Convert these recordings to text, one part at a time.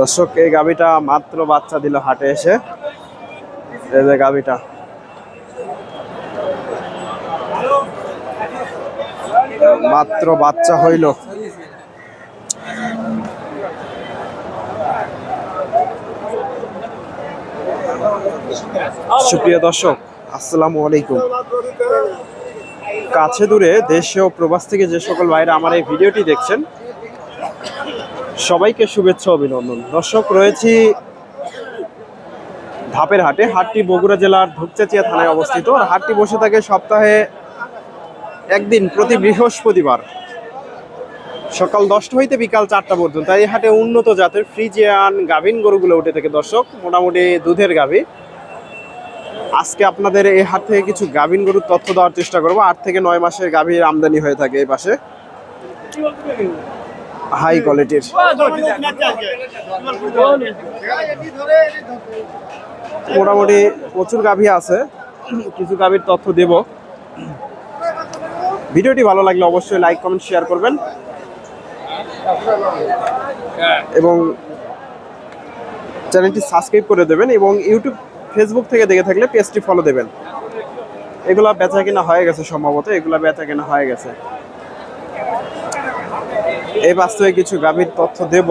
দর্শক, এই গাবিটা মাত্র বাচ্চা দিল হাটে এসে। এই যে গাবিটা। মাত্র বাচ্চা হইল। সুপ্রিয় দর্শক, আসসালামু আলাইকুম। কাছে দূরে দেশে ও প্রবাস থেকে যে সকল ভাইরা আমার এই ভিডিওটি দেখছেন সবাইকে শুভেচ্ছা অভিনন্দন। দর্শক, রয়েছি ধাপের হাটে, হাটটি বগুড়া জেলার ধূপচাচিয়া থানায় অবস্থিত। আর হাটটি বসে থাকে সপ্তাহে একদিন প্রতি বৃহস্পতিবার। সকাল দশটা হইতে বিকাল চারটা পর্যন্ত। এই হাটে উন্নত জাতের ফ্রিজিয়ান গাভিন গরুগুলো উঠে থেকে। দর্শক, মোটামুটি দুধের গাভী। আজকে আপনাদের এই হাট থেকে কিছু গাভিন গরুর তথ্য দেওয়ার চেষ্টা করব। আট থেকে নয় মাসের গাভীর আমদানি হয়ে থাকে এই পাশে। হাই কোয়ালিটির। মোটামুটি প্রচুর গাভী আছে, কিছু গাভীর তথ্য দেব। ভিডিওটি ভালো লাগলে অবশ্যই লাইক, কমেন্ট, শেয়ার করবেন। এবং চ্যানেলটি সাবস্ক্রাইব করে দেবেন এবং ইউটিউব, ফেসবুক থেকে দেখে থাকলে পেজটি ফলো দেবেন। এগুলা বেচা কিনা হয়ে গেছে সম্ভবত, এগুলা বেচা কিনা হয়ে গেছে। এই বাস্তবে কিছু গাভীর তথ্য দেব।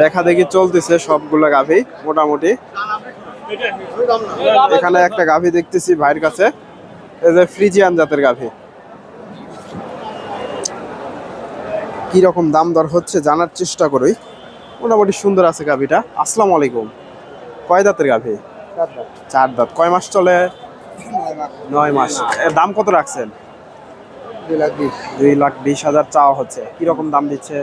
দেখা দেখি চলতেছে সবগুলো গাভী মোটামুটি। এখানে একটা গাভী দেখতেছি ভাইয়ের কাছে। এই যে ফ্রিজিয়ান জাতের গাভী। কি রকম দাম দর হচ্ছে জানার চেষ্টা করি। মোটামুটি সুন্দর আছে গাভীটা। আসসালামু আলাইকুম। কয় দাঁতের গাভী? চার দাঁত। কয় মাস চলে? নয় মাস। দাম কত রাখছেন? দুই লাখ বিশ। হাজার চাওয়া হচ্ছে। কীরকম দাম দিচ্ছে?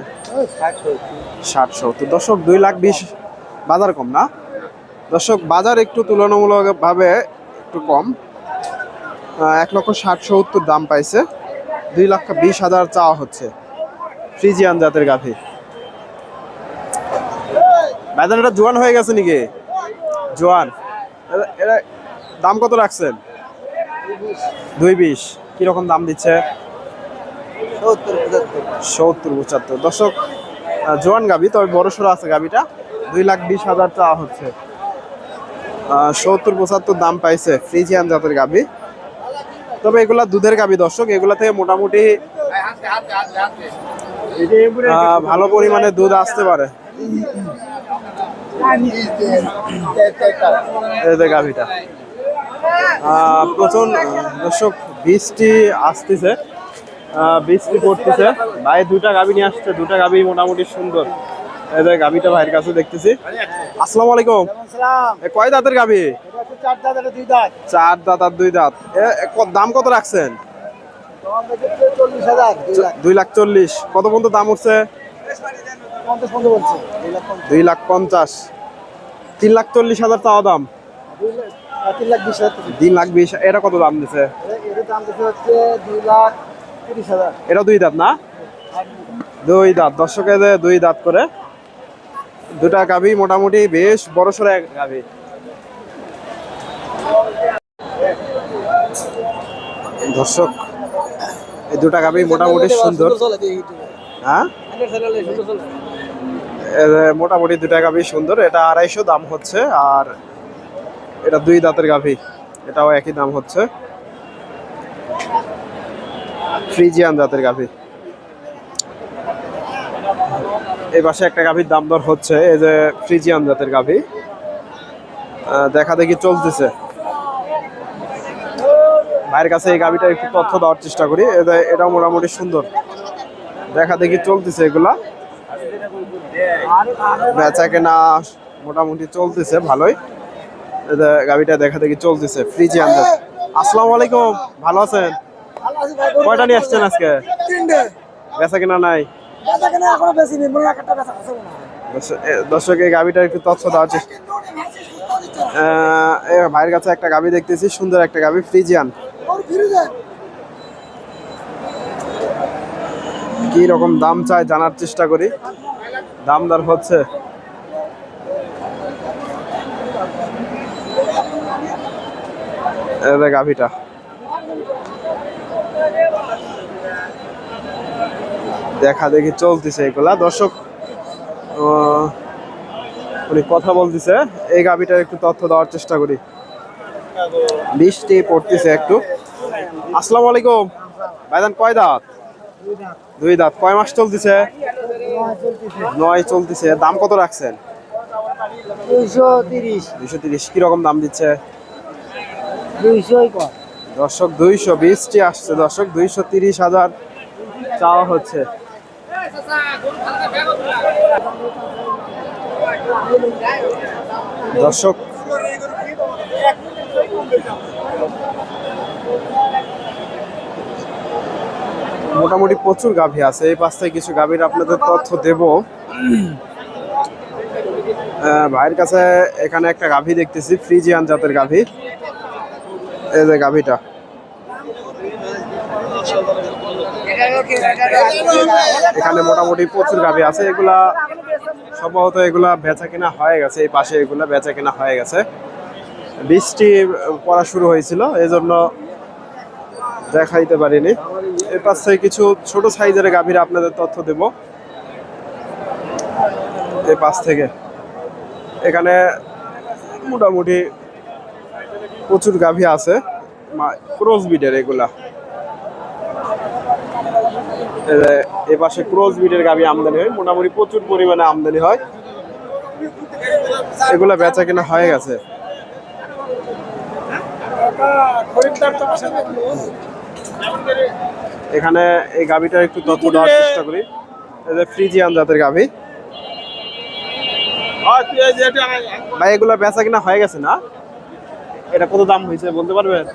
ষাট সত্তর। দর্শক দুই লাখ বিশ বাজার কম না? দর্শক বাজার একটু তুলনামূলকভাবে একটু কম। এক লক্ষ ষাট সত্তর দাম পাইছে। দুই লক্ষ বিশ হাজার চাওয়া হচ্ছে। ফ্রিজিয়ান জাতের গাভী। বাজার এটা জোয়ান হয়ে গেছে নাকি? জোয়ান। দাম কত রাখছেন? দুই বিশ। কীরকম দাম দিচ্ছে? সত্তর, পঁচাত্তর। দর্শক জোয়ান গাবি তবে বড় সড়ো আছে গাবিটা দুই লাখ বিশ হাজার চাওয়া হচ্ছে। সত্তর, পঁচাত্তর দাম পাইছে ফ্রিজিয়ান জাতের গাবি তবে এগুলা দুধের গাবি দর্শক, এগুলা থেকে মোটামুটি ভালো পরিমাণে দুধ আসতে পারে। গাভিটা। প্রচুর, দর্শক, বৃষ্টি আসতেছে। বৃষ্টি পড়তেছে ভাই দুটা গাভি নিয়ে আসছে। দুটা গাভি মোটামুটি সুন্দর। এই যে গাভিটা ভাইয়ের কাছে দেখতেছি। আসসালামু আলাইকুম। কয় দাঁতের গাভি? চার দাঁত আর দুই দাঁত। দাম কত রাখছেন? দুই লাখ। চল্লিশ। কত পর্যন্ত দাম উঠছে? দুই লাখ পঞ্চাশ। তিন লাখ চল্লিশ হাজার চাওয়া দাম? তিন লাখ বিশ এটা কত দাম দিছে? এটা দুই দাঁত না? দুই দাঁত। দর্শকে দুই দাঁত করে দুটা গাভি মোটামুটি বেশ বড় সড়ো এক গাভি। দর্শক এই দুটা গাভি মোটামুটি সুন্দর। হ্যাঁ? মোটামুটি দুটা গাভি সুন্দর এটা আড়াইশো দাম হচ্ছে আর এটা দুই দাঁতের গাভি। এটাও একই দাম হচ্ছে। ফ্রিজিয়ান জাতের গাভি। এই পাশে একটা গাভির দাম দর হচ্ছে, এই যে ফ্রিজিয়ান জাতের গাভি। দেখা দেখি চলতেছে। ভাইয়ের কাছে এই গাভিটা একটু তথ্য দেওয়ার চেষ্টা করি এটাও মোটামুটি সুন্দর। দেখা দেখি চলতেছে এগুলা। বেচা কেনা মোটামুটি চলতেছে, ভালোই। গাভিটা দেখা দেখি চলতেছে, ফ্রিজিয়ান জাত। আসসালামু আলাইকুম, ভালো আছেন? কয়টা নিয়ে আসছেন আজকে? বেচা কিনা নাই? দর্শক- এই গাভিটার একটু তথ্য দেওয়ার চেষ্টা ভাইয়ের কাছে একটা গাভি দেখতেছি সুন্দর একটা গাভি ফ্রিজিয়ান। কি রকম দাম চাই জানার চেষ্টা করি। দাম দর হচ্ছে। গাভিটা দেখা দেখি চলতেছে এগুলা। দর্শক উনি কথা বলতেছে। এই গাবিটার একটু তথ্য দেওয়ার চেষ্টা করি। বৃষ্টি পড়তেছে একটু। আসসালামু আলাইকুম। ভাইজান কয় দাঁত? দুই দাঁত। কয় মাস চলতেছে? নয় চলতেছে। দাম কত রাখছেন? দুইশো তিরিশ। কীরকম দাম দিচ্ছে? দর্শক দুইশো। বিশটি আসছে। দর্শক দুইশো তিরিশ হাজার চাওয়া হচ্ছে। দর্শক, মোটামুটি প্রচুর গাভী আছে। এই পাশ থেকে কিছু গাভীর আপনাদের তথ্য দেব। ভাইয়ের কাছে এখানে একটা গাভী দেখতেছি, ফ্রিজিয়ান জাতের গাভী। এই যে গাভীটা। এখানে মোটামুটি প্রচুর গাভী আছে, এগুলা সম্ভবত এগুলা বেচা কিনা হয়ে গেছে, এই পাশে এগুলা বেচা কিনা হয়ে গেছে। বৃষ্টি পড়া শুরু হয়েছিল এই জন্য দেখাইতে পারিনি। এর পাশ থেকে কিছু ছোট সাইজের গাভীর আপনাদের তথ্য দেব। এই পাশ থেকে। এখানে মোটামুটি প্রচুর গাভী আছে ক্রস বিডের এগুলা। এ পাশে ক্রস বিডের গাভী আমদানি হয়। মোটামুটি প্রচুর পরিমাণে আমদানি হয়। এগুলা বেচা কিনা হয়ে গেছে। এখানে এই গাভীটা একটু তথ্য দেওয়ার চেষ্টা করি। এই যে ফ্রিজিয়ান জাতের গাভী ভাই এগুলা বেচা কিনা হয়ে গেছে না? এটা কত দাম হয়েছে বলতে পারবেন?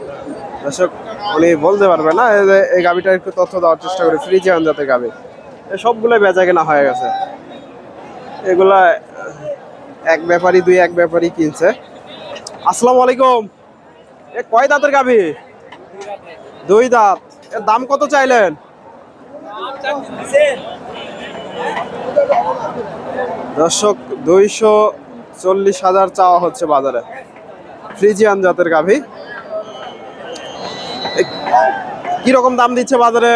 দর্শক উনি বলতে পারবে না, এই গাভিটার একটু তথ্য দেওয়ার চেষ্টা করি ফ্রিজিয়ান জাতের গাভি এই সবগুলো বেচা কেনা হয়ে গেছে। এগুলা এক ব্যাপারী দুই এক ব্যাপারী কিনছে। আসসালামু আলাইকুম। এ কয় দাঁতের গাভি দুই দাঁত। এর দাম কত চাইলেন? দর্শক, দুইশো চল্লিশ হাজার চাওয়া হচ্ছে বাজারে। ফ্রিজিয়ান জাতের গাভী কীরকম দাম দিচ্ছে বাজারে?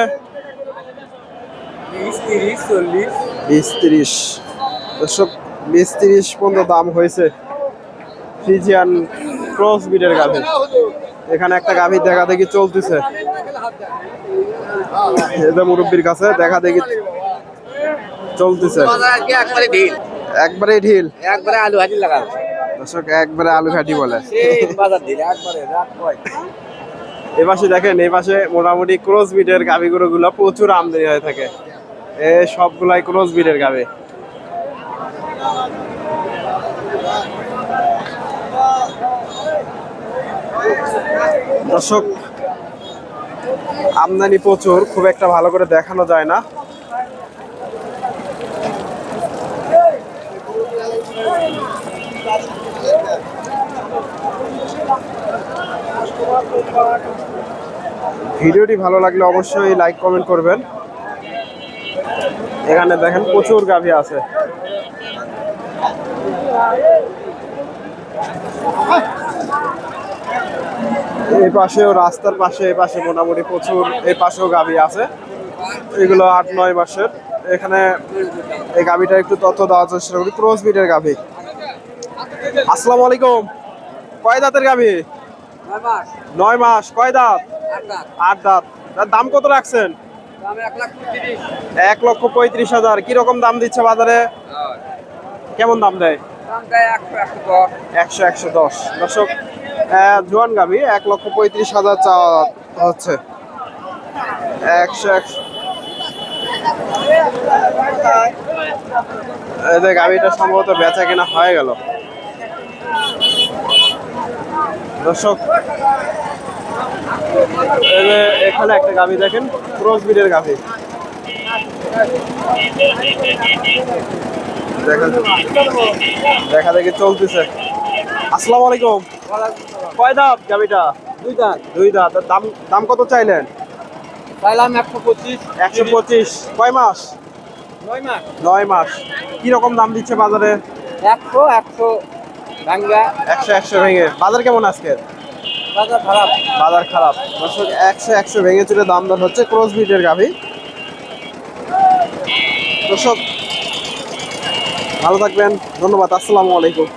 বিশ তিরিশ দর্শক বিশ পর্যন্ত দাম হয়েছে ফ্রিজিয়ান ক্রস বিডের গাভী। এখানে একটা গাভী দেখা দেখি চলতেছে। মুরব্বীর কাছে দেখা দেখি চলতেছে। একবারে ঢিল। একবারে একবারে আলু লাগাল দর্শক একবারে আলু ঘাটি বলে। বাজার দিল একবারে রাত এ পাশে দেখেন, এই পাশে মোটামুটি ক্রস বিডের গাভী গুলো প্রচুর আমদানি হয়ে থাকে। এ সবগুলাই ক্রস বিডের গাভী। দর্শক, আমদানি প্রচুর, খুব একটা ভালো করে দেখানো যায় না। ভিডিওটি ভালো লাগলে অবশ্যই লাইক কমেন্ট করবেন। এখানে দেখেন প্রচুর গাভী আছে। এই পাশেও রাস্তার পাশে, এই পাশে মোটামুটি প্রচুর, এই পাশেও গাভী আছে। এগুলো আট, নয় মাসের। এখানে এই গাভীটা একটু তথ্য দেওয়ার চেষ্টা করি। ক্রস বিটের গাভী। আসসালামু আলাইকুম। কয় দাঁতের গাভী? নয় মাস। কয় দাঁত? আট দাঁত। দাম কত রাখছেন? এক লক্ষ পঁয়ত্রিশ হাজার। কীরকম দাম দিচ্ছে বাজারে? কেমন দাম দেয়? একশো একশো দশ। দর্শক জোয়ান গাভি এক লক্ষ পঁয়ত্রিশ হাজার চাওয়া হচ্ছে। একশো একশো। গাভিটা সম্ভবত বেচা কেনা হয়ে গেল। দর্শক এখানে একটা গাভি দেখেন ক্রস বিডের গাভি। দেখা দেখা চলতেছে। আসসালামু আলাইকুম। কয় দাঁত গাভিটা? দুই দাঁত। দুই দাঁত। দাম দাম কত চাইলেন? চাইলাম একশো পঁচিশ। একশো পঁচিশ। কয় মাস? নয় মাস। নয় মাস। কি রকম দাম দিচ্ছে বাজারে? একশো একশো ভাঙ্গা একশো একশো ভেঙে। বাজার কেমন আজকে বাজার খারাপ। বাজার খারাপ। দর্শক একশো একশো ভেঙে চুরে দাম দর হচ্ছে ক্রস বিটের গাভি। দর্শক ভালো থাকবেন। ধন্যবাদ। আসসালামু আলাইকুম।